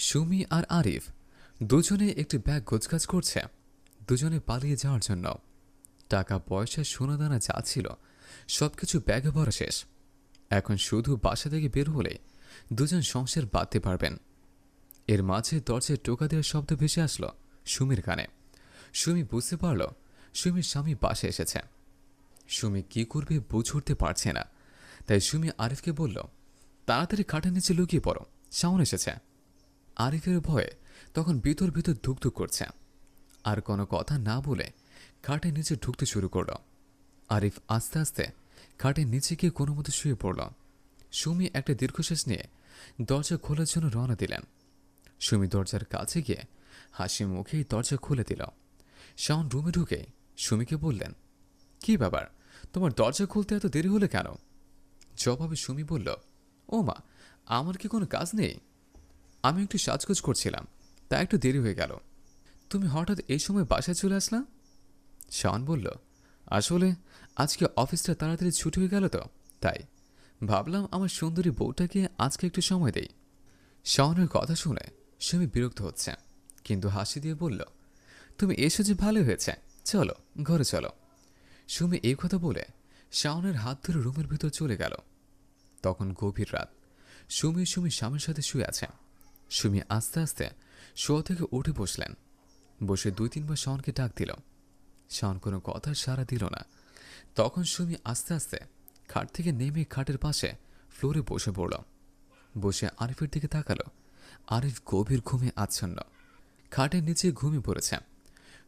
সুমি আর আরিফ দুজনে একটি ব্যাগ গোছগাছ করছে। দুজনে পালিয়ে যাওয়ার জন্য। টাকা, পয়সা, সোনাদানা যা ছিল, সবকিছু ব্যাগে ভরা শেষ। এখন শুধু বাসা থেকে বের হলে দুজন সংসার বাঁধতে পারবেন। এর মাঝে দরজায় টোকা দেওয়ার শব্দ ভেসে আসলো সুমির কানে। সুমি বুঝতে পারল সুমির স্বামী বাসে এসেছে। সুমি কি করবে বুঝে উঠতে পারছে না। তাই সুমি আরিফকে বলল, তাড়াতাড়ি খাটের নিচে লুকিয়ে পড়ো শাওন এসেছে। আরিফের ভয়ে তখন ভিতর ভিতর ধুকধুক করছে। আর কোনো কথা না বলে খাটের নিচে ঢুকতে শুরু করল। আরিফ আস্তে আস্তে খাটের নিচে গিয়ে কোনো মতো শুয়ে পড়ল। সুমি একটা দীর্ঘশ্বাস নিয়ে দরজা খোলার জন্য রওনা দিলেন। সুমি দরজার কাছে গিয়ে হাসি মুখেই দরজা খুলে দিল। শাওন রুমে ঢুকে সুমিকে বললেন, কি ব্যাপার? তোমার দরজা খুলতে এত দেরি হলে কেন? জবাবে সুমি বলল ও মা আমার কি কোনো কাজ নেই? আমি একটু সাজগোজ করছিলাম, তা একটু দেরি হয়ে গেল। তুমি হঠাৎ এই সময় বাসায় চলে আসলা? শাওন বলল, আসলে আজকে অফিসটা তাড়াতাড়ি ছুটি হয়ে গেল তো, তাই। ভাবলাম আমার সুন্দরী বউটাকে আজকে একটু সময় দেই। শাওনের কথা শুনে সুমি বিরক্ত হচ্ছে, কিন্তু হাসি দিয়ে বলল, তুমি এসো যে ভালো হয়েছে, চলো, ঘরে চলো। সুমি এই কথা বলে শাওনের হাত ধরে রুমের ভিতর চলে গেল। তখন গভীর রাত, সুমি সুমি স্বামীর সাথে শুয়ে আছে। সুমি আস্তে আস্তে শোয়া থেকে উঠে বসলেন। বসে দুই তিনবার শাওনকে ডাক দিল। শাওন কোনো কথার সাড়া দিল না। তখন সুমি আস্তে আস্তে খাট থেকে নেমে খাটের পাশে ফ্লোরে বসে পড়ল। বসে আরিফের দিকে তাকালো। আরিফ গভীর ঘুমে আচ্ছন্ন। খাটের নিচে ঘুমিয়ে পড়েছে।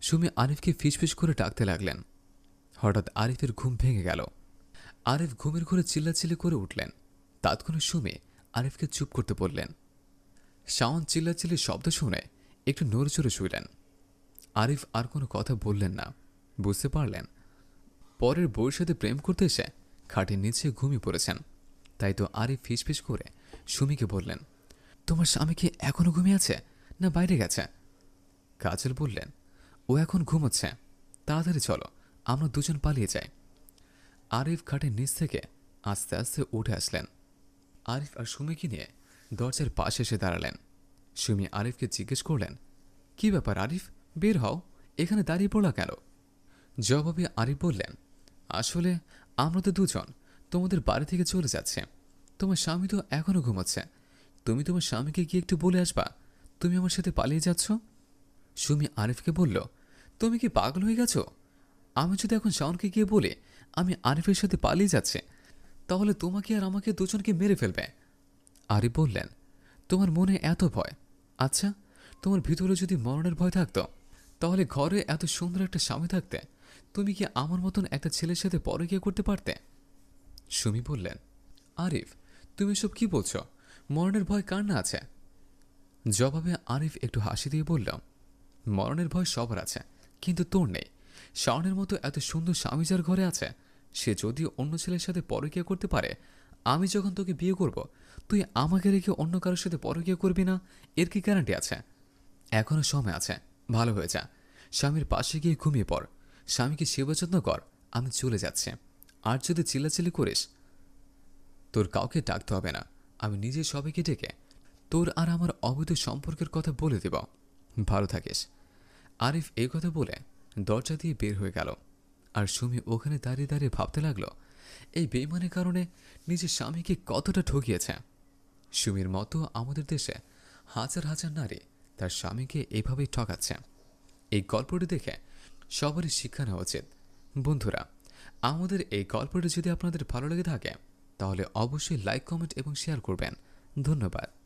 সুমি আরিফকে ফিসফিস করে ডাকতে লাগলেন। হঠাৎ আরিফের ঘুম ভেঙে গেল। আরিফ ঘুমের ঘরে চিল্লাচিল্লি করে উঠলেন। তাৎক্ষণিক সুমি আরিফকে চুপ করতে বললেন। শাওন চিল্লাচিল্লির শব্দ শুনে একটু নড়চড়ে শুইলেন। আরিফ আর কোনো কথা বললেন না, বুঝতে পারলেন। পরের বউয়ের সাথে প্রেম করতে এসে খাটের নিচে ঘুমিয়ে পড়েছেন। তাই তো আরিফ ফিসফিস করে সুমিকে বললেন, তোমার স্বামী কি এখনও ঘুমিয়ে আছে না বাইরে গেছে? কাজল বললেন, ও এখন ঘুমোচ্ছে। তাড়াতাড়ি চলো, আমরা দুজন পালিয়ে যাই। আরিফ খাটের নিচ থেকে আস্তে আস্তে উঠে আসলেন। আরিফ আর সুমিকে নিয়ে দরজার পাশে এসে দাঁড়ালেন। সুমি আরিফকে জিজ্ঞেস করলেন, কি ব্যাপার আরিফ? বের হও। এখানে দাঁড়িয়ে পড়লা কেন? জবাবে আরিফ বললেন, আসলে আমরা তো দুজন। তোমাদের বাড়ি থেকে চলে যাচ্ছে। তোমার স্বামী তো এখনও ঘুমাচ্ছে। তুমি তোমার স্বামীকে গিয়ে একটু বলে আসবা। তুমি আমার সাথে পালিয়ে যাচ্ছ? সুমি আরিফকে বলল, তুমি কি পাগল হয়ে গেছো? আমি যদি এখন শাওনকে গিয়ে বলে, আমি আরিফের সাথে পালিয়ে যাচ্ছে, তাহলে তোমাকে আর আমাকে দুজনকে মেরে ফেলবে। আরিফ বললেন, তোমার মনে এত ভয়? আচ্ছা তোমার ভিতরে যদি মরণের ভয় থাকতো, তাহলে ঘরে এত সুন্দর একটা স্বামী থাকতে, তুমি কি আমার মতন একটা ছেলের সাথে পরকিয়া করতে পারতে? সুমি বললেন, আরিফ, তুমি সব কি বলছো? মরণের ভয় কার না আছে? জবাবে আরিফ একটু হাসি দিয়ে বলল, মরণের ভয় সবার আছে, কিন্তু তোর নেই। শাওনের মতো এত সুন্দর স্বামী যার ঘরে আছে, সে যদি অন্য ছেলের সাথে পরকিয়া করতে পারে আমি যখন তোকে বিয়ে করব, তুই আমাকে রেখে অন্য কারোর সাথে পরকিয়া করবি না? এর কি গ্যারান্টি আছে? এখনও সময় আছে। ভালো হয়ে যা। স্বামীর পাশে গিয়ে ঘুমিয়ে পড়। স্বামীকে সেবা যত্ন কর। আমি চলে যাচ্ছি। আর যদি চিল্লাচিল্লি করিস, তোর কাউকে ডাকতে হবে না। আমি নিজে সবাইকে ডেকে তোর আর আমার অবৈধ সম্পর্কের কথা বলে দেব। ভালো থাকিস। আরিফ এই কথা বলে দরজা দিয়ে বের হয়ে গেল। আর সুমি ওখানে দাঁড়িয়ে দাঁড়িয়ে ভাবতে লাগল এই বেইমানের কারণে নিজের স্বামীকে কতটা ঠকিয়েছে। সুমির মতো আমাদের দেশে হাজার হাজার নারী তার স্বামীকে এভাবেই ঠকাচ্ছে। এই গল্পটি দেখে সবারই শিক্ষা নেওয়া উচিত। বন্ধুরা, আমাদের এই গল্পটি যদি আপনাদের ভালো লেগে থাকে, তাহলে অবশ্যই লাইক কমেন্ট এবং শেয়ার করবেন। ধন্যবাদ।